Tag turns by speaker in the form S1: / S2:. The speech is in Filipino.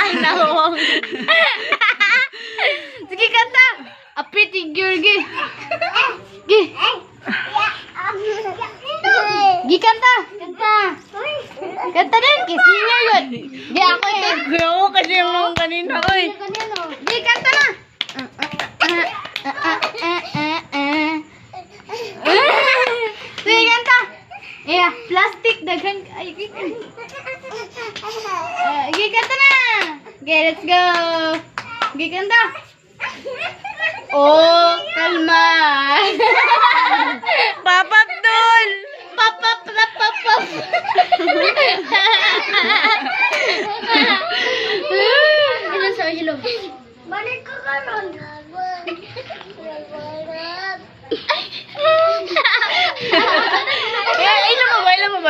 S1: Ay, nawang. Sige, kanta. A pretty girl, gi. Gi. Gi, kanta. Kanta. Kanta din. Kasi niya yun. Gi, ako yun.
S2: Ko kasi yung kanina, oy.
S1: Gi, kanta Tik, daghan ka. Ay, uh, eh, gikanta na. Okay, let's go. Gikanta. Oh, kalma. Papapdol.
S2: Papap, papap,
S1: papap. Ano sa ilong? Balik ka karon.